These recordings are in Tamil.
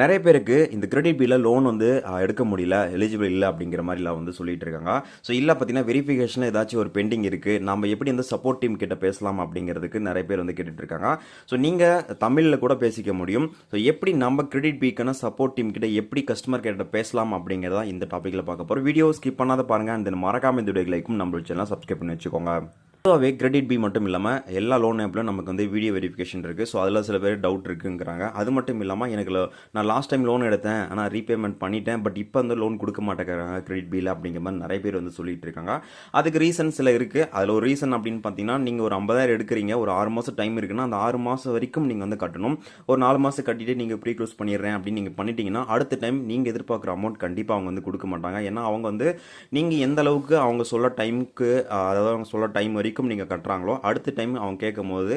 நிறைய பேருக்கு இந்த கிரெடிட் பில்லில் லோன் வந்து எடுக்க முடியல எலிஜிபிள் இல்லை அப்படிங்கிற மாதிரிலாம் வந்து சொல்லிட்டு இருக்காங்க. ஸோ இல்லை பார்த்தீங்கன்னா வெரிஃபிகேஷன் ஏதாச்சும் ஒரு பெண்டிங் இருக்குது நம்ம எப்படி வந்து சப்போர்ட் டீம் கிட்ட பேசலாம் அப்படிங்கிறதுக்கு நிறைய பேர் வந்து கேட்டுட்டு இருக்காங்க. ஸோ நீங்கள் தமிழில் கூட பேசிக்க முடியும். ஸோ எப்படி நம்ம கிரெடிட் பீக்கான சப்போர்ட் டீம் கிட்ட எப்படி கஸ்டமர் கிட்ட பேசலாம் அப்படிங்கிறதா இந்த டாப்பிக்கில் பார்க்க போகிறோம் வீடியோ ஸ்கிப் பண்ணாத பாருங்கள் அந்த மறக்காம இந்த வீடியோ லைக்கும் நம்மளோட சேனல் சப்ஸ்கிரைப் பண்ணி வச்சுக்கோங்க. பொதுவாகவே கிரெடிட் பி மட்டும் இல்லாமல் எல்லா லோன் ஆப்லையும் நமக்கு வந்து வீடியோ வெரிஃபிகேஷன் இருக்குது ஸோ அதில் சில பேர் டவுட் இருக்குங்கிறாங்க. அது மட்டும் இல்லாமல் எனக்கு நான் லாஸ்ட் டைம் லோன் எடுத்தேன் ஆனால் ரீபேமெண்ட் பண்ணிட்டேன் பட் இப்போ வந்து லோன் கொடுக்க மாட்டேங்கிறாங்க கிரெடிட் பில் அப்படிங்கிற மாதிரி நிறைய பேர் வந்து சொல்லிட்டு இருக்காங்க. அதுக்கு ரீசன் சில இருக்குது அதில் ஒரு ரீசன் அப்படின்னு பார்த்தீங்கன்னா நீங்கள் ஒரு ஐம்பதாயிரம் எடுக்கிறீங்க ஒரு ஆறு மாதம் டைம் இருக்குன்னா அந்த ஆறு மாதம் வரைக்கும் நீங்கள் வந்து கட்டணும். ஒரு நாலு மாதம் கட்டிட்டு நீங்கள் ப்ரீ க்ளோஸ் பண்ணிடுறேன் அப்படின்னு நீங்கள் பண்ணிட்டீங்கன்னா அடுத்த டைம் நீங்கள் எதிர்பார்க்குற அமௌண்ட் கண்டிப்பாக அவங்க வந்து கொடுக்க மாட்டாங்க. ஏன்னா அவங்க வந்து நீங்கள் எந்த அளவுக்கு அவங்க சொல்ல டைமுக்கு அதாவது அவங்க சொல்ல டைம் வரைக்கும் நீங்கள் கட்டுறாங்களோ அடுத்த டைம் அவங்க கேட்கும் போது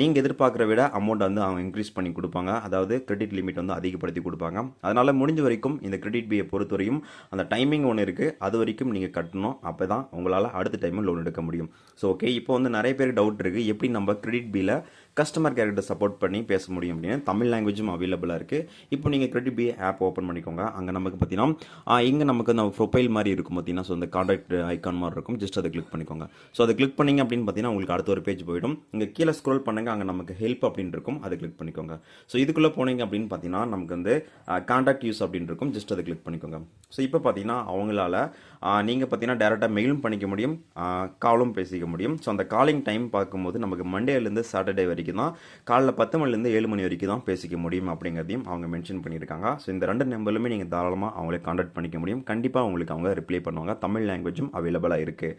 நீங்கள் எதிர்பார்க்குற விட அமௌண்ட் வந்து அவங்க இன்க்ரீஸ் பண்ணி கொடுப்பாங்க. அதாவது கிரெடிட் லிமிட் வந்து அதிகப்படுத்தி கொடுப்பாங்க. அதனால் முடிஞ்ச வரைக்கும் இந்த கிரெடிட் பியை பொறுத்தவரையும் அந்த டைமிங் ஒன்று இருக்குது அது வரைக்கும் நீங்கள் கட்டணும். அப்போ தான் உங்களால் அடுத்த டைம் லோன் எடுக்க முடியும். ஸோ ஓகே இப்போ வந்து நிறைய பேர் டவுட் இருக்குது எப்படி நம்ம கிரெடிட் பியில் கஸ்டமர் கேர்கிட்ட சப்போர்ட் பண்ணி பேச முடியும் அப்படின்னு தமிழ் லாங்குவேஜும் அவைலபிளாக இருக்குது இப்போ நீங்கள் கிரெடிட் பி ஆப் ஓப்பன் பண்ணிக்கோங்க. அங்கே நமக்கு பார்த்தீங்கன்னா இங்கே நமக்கு அந்த ப்ரொஃபைல் மாதிரி இருக்கும் பார்த்தீங்கன்னா ஸோ அந்த காண்டாக்ட் ஐக்கான் மாதிரி இருக்கும். ஜஸ்ட் அதை கிளிக் பண்ணிக்கோங்க. ஸோ அதை கிளிக் பண்ணிங்க அப்படின்னு பார்த்தீங்கன்னா உங்களுக்கு அடுத்த ஒரு பேஜ் போயிடும். இங்கே கீழே ஸ்க்ரோல் பண்ணுங்கள் அங்கே நமக்கு ஹெல்ப் அப்படின்னு இருக்கும். அதை கிளிக் பண்ணிக்கோங்க. ஸோ இதுக்குள்ளே போனீங்க அப்படின்னு பார்த்தீங்கன்னா நமக்கு வந்து காண்டாக்ட் யூஸ் அப்படின்னு இருக்கும். ஜஸ்ட் அதை கிளிக் பண்ணிக்கோங்க. ஸோ இப்போ பார்த்தீங்கன்னா அவங்களால நீங்கள் பார்த்தீங்கன்னா டேரெக்டாக மெயிலும் பண்ணிக்க முடியும். காலும் பேசிக்க முடியும். ஸோ அந்த காலிங் டைம் பார்க்கும்போது நமக்கு மண்டேலேருந்து சாட்டர்டே வரைக்கும் தான் காலைல பத்து மணிலேருந்து ஏழு மணி வரைக்கும் தான் பேசிக்க முடியும் அப்படிங்கிறதையும் அவங்க மென்ஷன் பண்ணியிருக்காங்க. ஸோ இந்த ரெண்டு நம்பர்லுமே நீங்கள் தாராளமாக அவங்களே காண்டாக்ட் பண்ணிக்க முடியும். கண்டிப்பாக உங்களுக்கு அவங்க ரிப்ளை பண்ணுவாங்க. தமிழ் லாங்குவேஜும் அவைலபிளாக இருக்குது